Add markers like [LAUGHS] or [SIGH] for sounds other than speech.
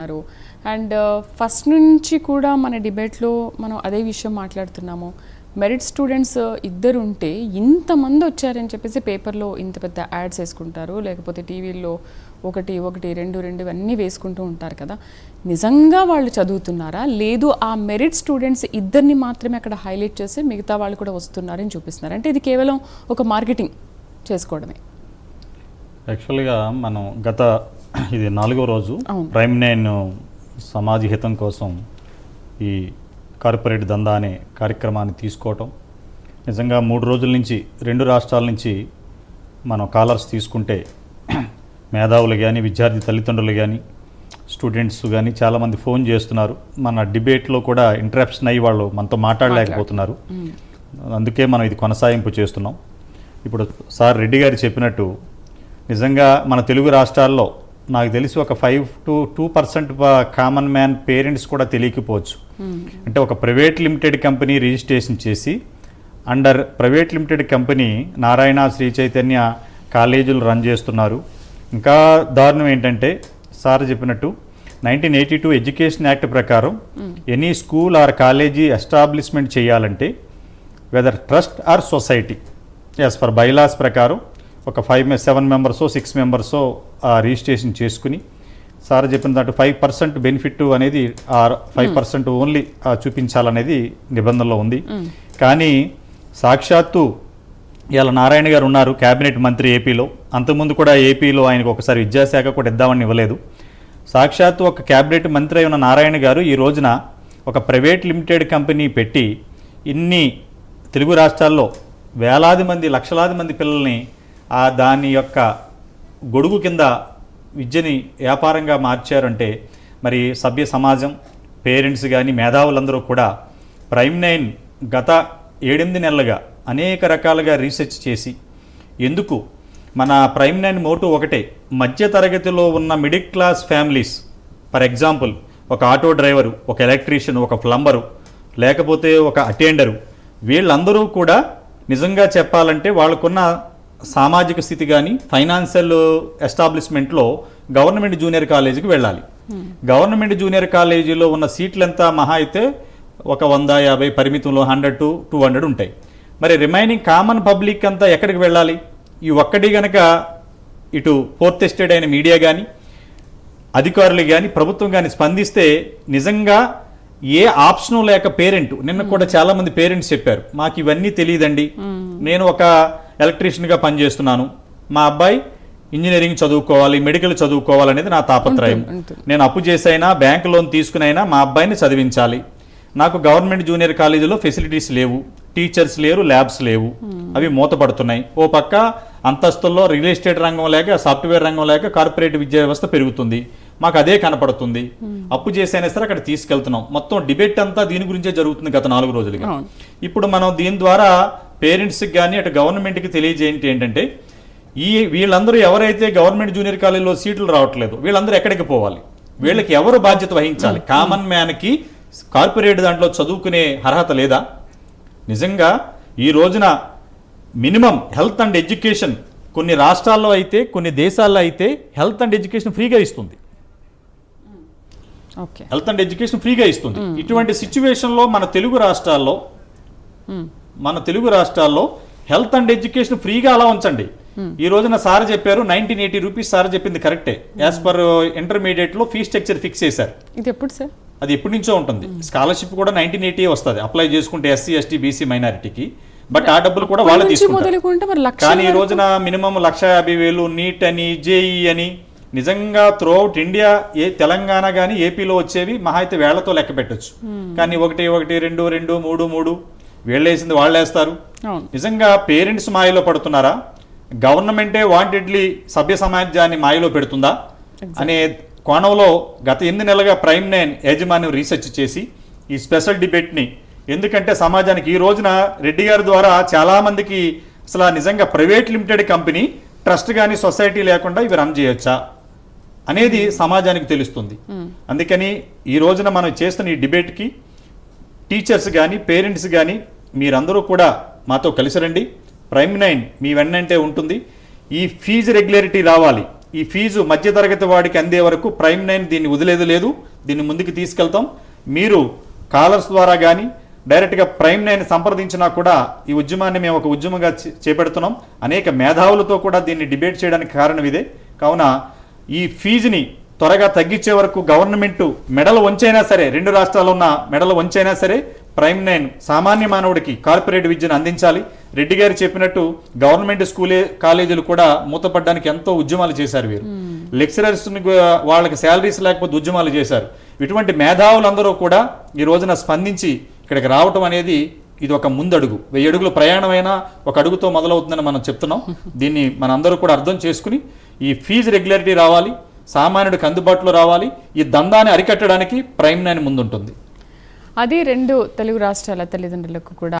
ఉన్నారు and first నుంచి కూడా మన డిబేట్లో మనం అదే విషయం మాట్లాడుతున్నాము. మెరిట్ స్టూడెంట్స్ ఇద్దరు ఉంటే ఇంతమంది వచ్చారని చెప్పేసి పేపర్లో ఇంత పెద్ద యాడ్స్ వేసుకుంటారు. లేకపోతే టీవీల్లో ఒకటి ఒకటి రెండు రెండు ఇవన్నీ వేసుకుంటూ ఉంటారు కదా. నిజంగా వాళ్ళు చదువుతున్నారా? లేదు ఆ మెరిట్ స్టూడెంట్స్ ఇద్దరిని మాత్రమే అక్కడ హైలైట్ చేసి మిగతా వాళ్ళు కూడా వస్తున్నారని చూపిస్తున్నారు. అంటే ఇది కేవలం ఒక మార్కెటింగ్ చేసుకోవడమే. యాక్చువల్గా మనం గత ఇది నాలుగో రోజు. ప్రైమ్ నైన్ సమాజ హితం కోసం ఈ కార్పొరేట్ దందా అనే కార్యక్రమాన్ని తీసుకోవటం. నిజంగా మూడు రోజుల నుంచి రెండు రాష్ట్రాల నుంచి మనం కాలర్స్ తీసుకుంటే మేధావులు కానీ విద్యార్థి తల్లిదండ్రులు కానీ స్టూడెంట్స్ కానీ చాలామంది ఫోన్ చేస్తున్నారు. మన డిబేట్లో కూడా ఇంటరప్షన్ అయ్యి వాళ్ళు మనతో మాట్లాడలేకపోతున్నారు. అందుకే మనం ఇది కొనసాగింపు చేస్తున్నాం. ఇప్పుడు సార్ రెడ్డి గారు చెప్పినట్టు నిజంగా మన తెలుగు రాష్ట్రాల్లో నాకు తెలిసి ఒక five to two percent common man parents కూడా తెలియకపోవచ్చు. అంటే ఒక ప్రైవేట్ లిమిటెడ్ కంపెనీ రిజిస్ట్రేషన్ చేసి under private limited company Narayana Sri Chaitanya కాలేజీలు రన్ చేస్తున్నారు. ఇంకా దారుణం ఏంటంటే సార్ చెప్పినట్టు nineteen eighty two education act ప్రకారం any school or college establishment చేయాలంటే whether trust or society as per bylaws ప్రకారం ఒక ఫైవ్ సెవెన్ మెంబర్సో సిక్స్ మెంబర్సో రిజిస్ట్రేషన్ చేసుకుని సార్ చెప్పిన దాంట్లో ఫైవ్ పర్సెంట్ బెనిఫిట్ అనేది ఆ ఫైవ్ పర్సెంట్ ఓన్లీ చూపించాలనేది నిబంధనలో ఉంది. కానీ సాక్షాత్తు ఇవాళ నారాయణ గారు ఉన్నారు కేబినెట్ మంత్రి ఏపీలో అంతకుముందు కూడా ఏపీలో ఆయనకు ఒకసారి విద్యాశాఖ కూడా ఇద్దామని ఇవ్వలేదు. సాక్షాత్తు ఒక కేబినెట్ మంత్రి అయిన నారాయణ గారు ఈ రోజున ఒక ప్రైవేట్ లిమిటెడ్ కంపెనీ పెట్టి ఇన్ని తెలుగు రాష్ట్రాల్లో వేలాది మంది లక్షలాది మంది పిల్లల్ని ఆ దాని యొక్క గొడుగు కింద విద్యని వ్యాపారంగా మార్చారంటే మరి సభ్య సమాజం పేరెంట్స్ కానీ మేధావులందరూ కూడా ప్రైమ్ నైన్ గత ఏడెనిమిది నెలలుగా అనేక రకాలుగా రీసెర్చ్ చేసి ఎందుకు మన ప్రైమ్ నైన్ మోటు ఒకటే మధ్య తరగతిలో ఉన్న middle class families for example ఒక ఆటో డ్రైవరు ఒక ఎలక్ట్రీషియన్ ఒక ప్లంబరు లేకపోతే ఒక అటెండరు వీళ్ళందరూ కూడా నిజంగా చెప్పాలంటే వాళ్ళకున్న సామాజిక స్థితి కానీ ఫైనాన్షియల్ ఎస్టాబ్లిష్మెంట్లో గవర్నమెంట్ జూనియర్ కాలేజీకి వెళ్ళాలి. గవర్నమెంట్ జూనియర్ కాలేజీలో ఉన్న సీట్లు ఎంత మహా అయితే ఒక వంద యాభై పరిమితంలో హండ్రెడ్ టు టూ హండ్రెడ్ ఉంటాయి. మరి రిమైనింగ్ కామన్ పబ్లిక్ అంతా ఎక్కడికి వెళ్ళాలి? ఈ ఒక్కటి గనక ఇటు ఫోర్త్ ఎస్టేట్ అయిన మీడియా కానీ అధికారులు కానీ ప్రభుత్వం కానీ స్పందిస్తే నిజంగా ఏ ఆప్షను లేక పేరెంట్ నిన్న కూడా చాలా మంది పేరెంట్స్ చెప్పారు మాకు ఇవన్నీ తెలియదండి. నేను ఒక ఎలక్ట్రీషియన్గా పనిచేస్తున్నాను. మా అబ్బాయి ఇంజనీరింగ్ చదువుకోవాలి మెడికల్ చదువుకోవాలనేది నా తాపత్రయం. నేను అప్పు చేసైనా బ్యాంక్ లోన్ తీసుకునైనా మా అబ్బాయిని చదివించాలి. నాకు గవర్నమెంట్ జూనియర్ కాలేజీలో ఫెసిలిటీస్ లేవు టీచర్స్ లేరు ల్యాబ్స్ లేవు. అవి మూతపడుతున్నాయి. ఓ పక్క అంతస్తుల్లో రియల్ ఎస్టేట్ రంగం లేక సాఫ్ట్వేర్ రంగం లేక కార్పొరేట్ విద్యా వ్యవస్థ పెరుగుతుంది. మాకు అదే కనపడుతుంది. అప్పు చేసైనా సరే అక్కడ తీసుకెళ్తున్నాం. మొత్తం డిబేట్ అంతా దీని గురించే జరుగుతుంది గత నాలుగు రోజులుగా. ఇప్పుడు మనం దీని ద్వారా పేరెంట్స్కి కానీ అటు గవర్నమెంట్కి తెలియజేయండి ఏంటంటే ఈ వీళ్ళందరూ ఎవరైతే గవర్నమెంట్ జూనియర్ కాలేజీలో సీట్లు రావట్లేదు వీళ్ళందరూ ఎక్కడికి పోవాలి? వీళ్ళకి ఎవరు బాధ్యత వహించాలి? కామన్ మ్యాన్కి కార్పొరేట్ దాంట్లో చదువుకునే అర్హత లేదా? నిజంగా ఈ రోజున మినిమం హెల్త్ అండ్ ఎడ్యుకేషన్ కొన్ని రాష్ట్రాల్లో అయితే కొన్ని దేశాల్లో అయితే హెల్త్ అండ్ ఎడ్యుకేషన్ ఫ్రీగా ఇస్తుంది. ఓకే. హెల్త్ అండ్ ఎడ్యుకేషన్ ఫ్రీగా ఇస్తుంది. ఇటువంటి సిచ్యువేషన్లో మన తెలుగు రాష్ట్రాల్లో మన తెలుగు రాష్ట్రాల్లో హెల్త్ అండ్ ఎడ్యుకేషన్ ఫ్రీగా అలా ఉంచండి. ఈ రోజున సార్ చెప్పారు నైన్టీన్ ఎయిటీ రూపీస్ సార్ చెప్పింది కరెక్టే. యాజ్ పర్ ఇంటర్మీడియట్లో ఫీ స్ట్రక్చర్ ఫిక్స్ చేశారు. ఇది ఎప్పుడు సార్? అది ఎప్పటి నుంచో ఉంటుంది. స్కాలర్షిప్ కూడా నైన్టీన్ ఎయిటీ వస్తుంది. అప్లై చేసుకుంటే ఎస్సీ ఎస్టీ బీసీ మైనారిటీకి. బట్ ఆ డబ్బులు కూడా వాళ్ళే తీసుకుంటారు. కానీ ఈ రోజున మినిమం లక్ష యాభై వేలు నీట్ అని జేఈ అని నిజంగా త్రూఅవుట్ ఇండియా ఏ తెలంగాణ కానీ ఏపీలో వచ్చేవి మహా అయితే వేళ్ళతో లెక్క పెట్టొచ్చు. కానీ ఒకటి ఒకటి రెండు రెండు మూడు మూడు వేళ్ళేసింది వాళ్ళు వేస్తారు అవును. నిజంగా పేరెంట్స్ మాయలో పడుతున్నారా? గవర్నమెంటే వాంటెడ్లీ సభ్య సమాజాన్ని మాయలో పెడుతుందా? అనే కోణంలో గత ఎనిమిది నెలలుగా ప్రైమ్ నైన్ యాజమాన్యం రీసెర్చ్ చేసి ఈ స్పెషల్ డిబేట్ని ఎందుకంటే సమాజానికి ఈ రోజున రెడ్డి గారి ద్వారా చాలా మందికి అసలు నిజంగా ప్రైవేట్ లిమిటెడ్ కంపెనీ ట్రస్ట్ కానీ సొసైటీ లేకుండా ఇవి రన్ చేయొచ్చా? అనేది సమాజానికి తెలుస్తుంది. అందుకని ఈ రోజున మనం చేస్తున్న ఈ డిబేట్కి టీచర్స్ కానీ పేరెంట్స్ కానీ మీరందరూ కూడా మాతో కలిసి రండి ప్రైమ్ నైన్ మీ వెన్నంటే ఉంటుంది. ఈ ఫీజు రెగ్యులారిటీ రావాలి. ఈ ఫీజు మధ్యతరగతి వాడికి అందే వరకు ప్రైమ్ నైన్ దీన్ని వదిలేదు లేదు. దీన్ని ముందుకు తీసుకెళ్తాం. మీరు కాలర్స్ ద్వారా కానీ డైరెక్ట్గా ప్రైమ్ నైన్ సంప్రదించినా కూడా ఈ ఉద్యమాన్ని మేము ఒక ఉద్యమంగా చే- అనేక మేధావులతో కూడా దీన్ని డిబేట్ చేయడానికి కారణం ఇదే. కావున ఈ ఫీజుని త్వరగా తగ్గించే వరకు గవర్నమెంట్ మెడలు వంచైనా సరే రెండు రాష్ట్రాల్లో ఉన్న మెడలు వంచైనా సరే ప్రైమ్ నైన్ సామాన్య మానవుడికి కార్పొరేట్ విద్యను అందించాలి. రెడ్డి గారు చెప్పినట్టు గవర్నమెంట్ స్కూలే కాలేజీలు కూడా మూతపడడానికి ఎంతో ఉద్యమాలు చేశారు వీరు. లెక్చరర్స్ వాళ్ళకి శాలరీస్ లేకపోతే ఉద్యమాలు చేశారు. ఇటువంటి మేధావులందరూ కూడా ఈ రోజున స్పందించి ఇక్కడికి రావటం అనేది ఇది ఒక ముందడుగు. వెయ్యి అడుగుల ప్రయాణమైనా ఒక అడుగుతో మొదలవుతుందని మనం చెప్తున్నాం. [LAUGHS] దీన్ని మనందరూ కూడా అర్థం చేసుకుని ఈ ఫీజు రెగ్యులారిటీ రావాలి. సామాన్యుడికి అందుబాటులో రావాలి. ఈ దందాన్ని అరికట్టడానికి ప్రైమ్ నైన్ ముందుంటుంది. అది రెండు తెలుగు రాష్ట్రాల తల్లిదండ్రులకు కూడా